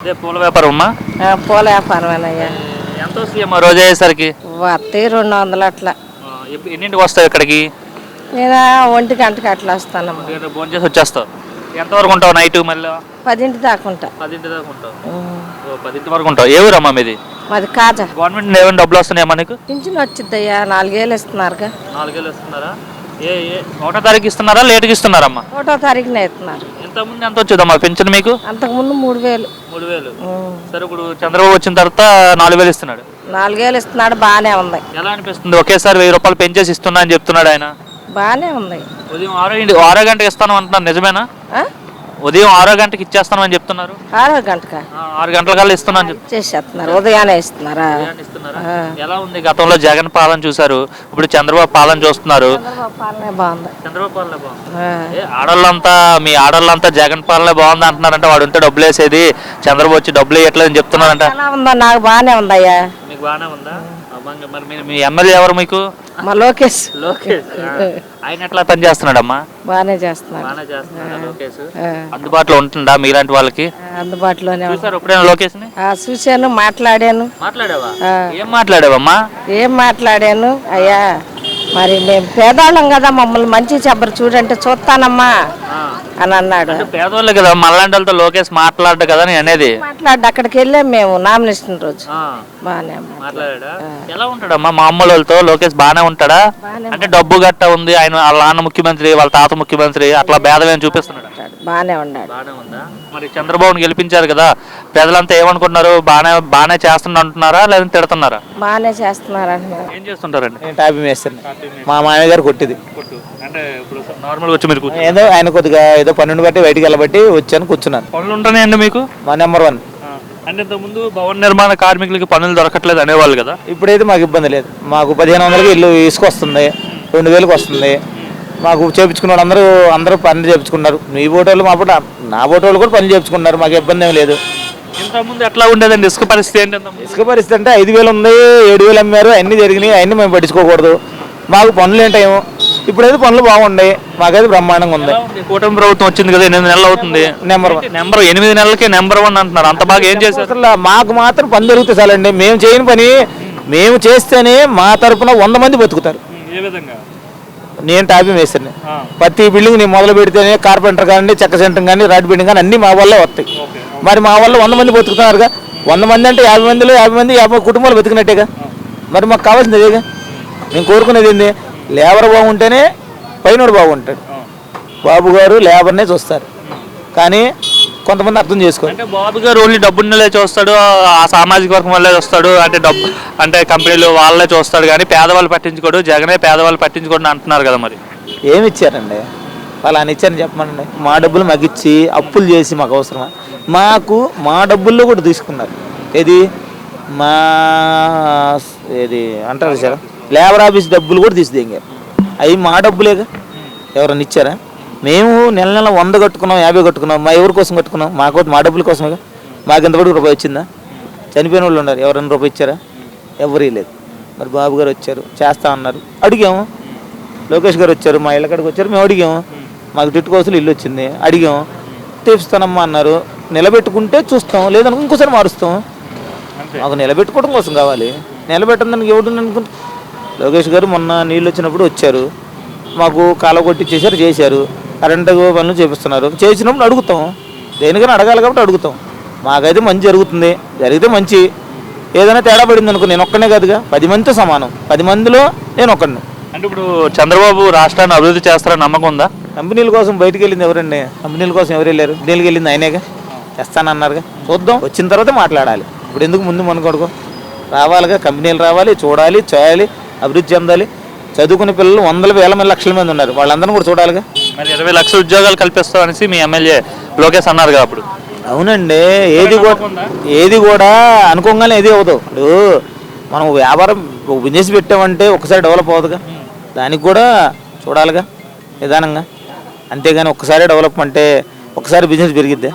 అదే పూల వ్యాపారం అమ్మా? ఆ, పూల వ్యాపారమేనయ్యా. ఎంత వస్తాయి అమ్మా రోజు అయ్యేసరికి? వస్తాయి రెండు వందలు అట్లా. ఆ, ఎప్పు- ఎన్నింటికి వస్తావు ఇక్కడికి? నేను ఒంటి గంటకి అట్లా వస్తానమ్మా. ఫోన్ చేసి వచ్చేస్తావు. ఎంతవరకు ఉంటావు నైట్ మళ్ళీ? పదింటి దాకా ఉంటా. పదింటి దాకా ఉంటావు. ఉమ్. ఓ పదింటి వరకు ఉంటావు. ఏ ఊరమ్మా మీది? మాది కాజా. గవర్నమెంట్ ఏమైనా డబ్బులు వస్తున్నాయమ్మా నీకు? పింఛన్ వచ్చిద్దయ్యా నాలుగేళ్ళు ఇస్తున్నారుగా. నాలుగేళ్ళు ఇస్తున్నారా? ఏ ఏ ఒకటో తారీఖు ఇస్తున్నారా? లేట్గా ఇస్తున్నారమ్మా? ఒకటో తారీఖున ఇస్తున్నారు. ఇంతకుముందు ఎంత వచ్చేదమ్మా పెన్షన్ మీకు? అంతకుముందు మూడు వేలు. మూడు వేలు. సరే ఇప్పుడు చంద్రబాబు వచ్చిన తర్వాత నాలుగు వేలు ఇస్తున్నాడు. నాలుగేళ్ళు ఇస్తున్నాడు బాగానే ఉంది. ఎలా అనిపిస్తుంది? ఒకేసారి వెయ్యి రూపాయలు పెంచేసి ఇస్తున్నా అని చెప్తున్నాడు ఆయన. బాగానే ఉంది. ఉదయం ఆరో ఆరో గంటకి ఇస్తాను అంటున్నారు నిజమేనా? ఉదయం ఆరో గంటకి ఇచ్చేస్తాను అని చెప్తున్నారు. ఆరో గంటకా? ఆరు గంటల కల్లా ఇస్తున్నా అని చెప్తున్నారు చేసేస్తున్నారు. ఉదయాన్నే ఇస్తున్నారా. ఎలా ఉంది? గతంలో జగన్ పాలన చూసారు ఇప్పుడు చంద్రబాబు పాలన చూస్తున్నారు. చంద్రబాబు పాలనే బాగుంది. చంద్రబాబు పాలన బాగుంది. ఆ. ఏ, ఆడోళ్ళంతా మీ ఆడోళ్ళంతా జగన్ పాలన బాగుంది అంటున్నారంటే వాడు ఉంటే డబ్బులు వేసేది. చంద్రబాబు వచ్చి డబ్బులు వేయట్లేదు అని చెప్తున్నారంట నాకు బాగానే ఉందయ్యా. మీకు బాగానే ఉందా? మరి మీరు మీ ఎమ్మెల్యే ఎవరు మీకు? మా లోకేష్. లోకేష్ ఆయన ఎట్లా పని చేస్తున్నాడమ్మా? బాగానే చేస్తున్నాడు. బాగానే చేస్తున్నాడు లోకేష్? ఆ. అందుబాటులో ఉంటుందా మీలాంటి వాళ్ళకి? ఆ, అందుబాటులోనే. చూసారు ఎప్పుడైనా లోకేష్ని ఆ, చూశాను మాట్లాడాను. మాట్లాడావా? ఆ. ఏం మాట్లాడావమ్మా? ఏం మాట్లాడాను? అయ్యా మరి మేము పేదవాళ్ళం కదా మమ్మల్ని మంచి చెప్పరు. చూడంటే చూస్తానమ్మా అని అన్నాడు. పేదవాళ్ళు కదా వాళ్ళతో లోకేష్ మాట్లాడ్డు కదా నేను అనేది. మాట్లాడి అక్కడికి వెళ్ళాం మేము నామినేషన్ రోజు. బాగానే ఎలా ఉంటాడమ్మా మామూలు వాళ్ళతో? లోకేష్ బాగానే ఉంటాడా? అంటే డబ్బు గట్ట ఉంది ఆయన వాళ్ళ నాన్న ముఖ్యమంత్రి వాళ్ళ తాత ముఖ్యమంత్రి అట్లా భేదం ఏం చూపిస్తున్నాడు? బాగానే ఉన్నాడు. బాగానే ఉందా? మరి చంద్రబాబుని గెలిపించారు కదా ప్రజలంతా ఏమనుకుంటున్నారు? బాగానే బాగానే చేస్తున్నా అంటున్నారా లేదంటే తిడుతున్నారా? బాగానే చేస్తున్నారు అంటున్నారు. ఏం చేస్తుంటారండి? నేను టాపీ మేస్తాను మా మామయ్య గారు కొట్టింది. అంటే ఇప్పుడు నార్మల్గా వచ్చి మీరు కూర్చో ఏదో ఆయన కొద్దిగా ఏదో పన్నెండు బట్టి బయటికి వెళ్ళబట్టి వచ్చాను కూర్చున్నాను. పనులు ఉంటున్నాయండి మీకు? మా నెంబర్ వన్. అంటే ఇంతకుముందు భవన నిర్మాణ కార్మికులకి పనులు దొరకట్లేదు అనేవాళ్ళు కదా? ఇప్పుడైతే మాకు ఇబ్బంది లేదు. మాకు పదిహేను వందలకి ఇల్లు ఇసుకొస్తుంది రెండు వేలకు వస్తుంది. మాకు చేపించుకున్న వాళ్ళు అందరూ అందరూ పనులు చేపించుకున్నారు. మీ బోటోళ్ళు మా పూట నా బోటోళ్ళు కూడా పనులు చేపించుకున్నారు మాకు ఇబ్బంది ఏం లేదు. ఇంతకుముందు ఎట్లా ఉండేదండి? ఇసుక పరిస్థితి ఏంటి ఇంతకుముందు? ఇసుక పరిస్థితి అంటే ఐదు వేలు ఉంది ఏడు వేలు అమ్మారు అన్నీ జరిగినాయి అన్నీ మేము పట్టించుకోకూడదు. మాకు పనులు ఏంటేమో ఇప్పుడైతే పనులు బాగున్నాయి మాకైతే బ్రహ్మాండంగా ఉంది? కూటమి ప్రభుత్వం వచ్చింది కదా ఎనిమిది నెలలు అవుతుంది. Number one. నెంబర్ ఎనిమిది నెలలకే నెంబర్ వన్ అంటున్నారు. అంత బాగా ఏం చేశారు? అసలు మాకు మాత్రం పని దొరికితే చాలండి. మేము చేయని పని మేము చేస్తేనే మా తరపున వంద మంది బతుకుతారు. ఏ విధంగా? నేను టాపీ వేస్తాను ప్రతి బిల్డింగ్ నేను మొదలు పెడితేనే కార్పెంటర్ కానీ చెక్క సెంటర్ కానీ రాడ్ బిల్డింగ్ కానీ అన్ని మా వల్లే వస్తాయి. మరి మా వల్ల వంద మంది బతుకుతున్నారుగా? వంద మంది అంటే యాభై మందిలో యాభై మంది యాభై కుటుంబాలు బతికినట్టేగా? మరి మాకు కావాల్సింది అదేగా మేము కోరుకునేది ఏంది? లేబర్ బాగుంటేనే పైనోడు బాగుంటాడు. బాబు గారు లేబర్నే చూస్తారు. కానీ కొంతమంది అర్థం చేసుకోరు. అంటే బాబు గారు ఓన్లీ డబ్బున్నలే చూస్తాడు ఆ సామాజిక వర్గం వల్లే చూస్తాడు అంటే డబ్బు అంటే కంపెనీలు వాళ్ళే చూస్తాడు కానీ పేదవాళ్ళు పట్టించుకోడు జగనే పేదవాళ్ళు పట్టించుకోడు అంటున్నారు కదా మరి. ఏమి ఇచ్చారండి? వాళ్ళు అని ఇచ్చారని చెప్పమనండి. మా డబ్బులు మాకు ఇచ్చి అప్పులు చేసి మాకు అవసరమా? మాకు మా డబ్బుల్లో కూడా తీసుకున్నారు. ఏది? మా ఏది అంటారు సార్ లేబర్ ఆఫీస్ డబ్బులు కూడా తీసి దిగారు. అవి మా డబ్బులేగా? ఎవరన్నా ఇచ్చారా? మేము నెల నెల వంద కట్టుకున్నాం యాభై కట్టుకున్నాం మా ఎవరి కోసం కట్టుకున్నాం? మాకు మా డబ్బుల కోసమేగా? మాకు ఎంతవరకు రూపాయి వచ్చిందా? చనిపోయిన వాళ్ళు ఉన్నారు ఎవరైనా రూపాయి ఇచ్చారా? ఎవరీ లేదు మరి బాబు గారు వచ్చారు చేస్తా అన్నారు. అడిగాము. లోకేష్ గారు వచ్చారు మా ఇళ్ళ కాడికి వచ్చారు మేము అడిగాము. మాకు టిట్టు కోసం ఇల్లు వచ్చింది అడిగాం తీపిస్తానమ్మా అన్నారు. నిలబెట్టుకుంటే చూస్తాం లేదనుకో ఇంకోసారి మారుస్తాం. మాకు నిలబెట్టుకోవడం కోసం కావాలి. నిలబెట్టడానికి ఎవరు అనుకుంటా లోకేష్ గారు మొన్న నీళ్ళు వచ్చినప్పుడు వచ్చారు. మాకు కాల కొట్టిచ్చేసారు చేశారు. కరెంటు పనులు చేపిస్తున్నారు. చేసినప్పుడు అడుగుతాం. దేనికైనా అడగాలి కాబట్టి అడుగుతాం. మాకైతే మంచి జరుగుతుంది. జరిగితే మంచి. ఏదైనా తేడా పడింది అనుకో నేను ఒక్కనే కాదుగా. పది మందితో సమానం. పది మందిలో నేను ఒక్కడిని. అంటే ఇప్పుడు చంద్రబాబు రాష్ట్రాన్ని అభివృద్ధి చేస్తారని నమ్మకం ఉందా? కంపెనీల కోసం బయటికి వెళ్ళింది ఎవరండి? కంపెనీల కోసం ఎవరు వెళ్ళారు కంపెనీలకు వెళ్ళింది ఆయనేగా? తెస్తానన్నారుగా చూద్దాం. వచ్చిన తర్వాత మాట్లాడాలి. ఇప్పుడు ఎందుకు ముందు మన కొడుకు రావాలిగా. కంపెనీలు రావాలి చూడాలి చేయాలి అభివృద్ధి చెందాలి. చదువుకునే పిల్లలు వందల వేల మంది లక్షల మంది ఉన్నారు. వాళ్ళందరినీ కూడా చూడాలిగా. మరి ఇరవై లక్షల ఉద్యోగాలు కల్పిస్తాం అనేసి మీ ఎమ్మెల్యే లోకేష్ అన్నారు కదా అప్పుడు. అవునండి. ఏది కూడా ఏది కూడా అనుకోగానే ఏది అవ్వదు. ఇప్పుడు మనం వ్యాపారం బిజినెస్ పెట్టామంటే ఒకసారి డెవలప్ అవ్వదుగా దానికి కూడా చూడాలిగా నిదానంగా. అంతేగాని ఒక్కసారి డెవలప్ అంటే ఒకసారి బిజినెస్ పెరిగిద్దే.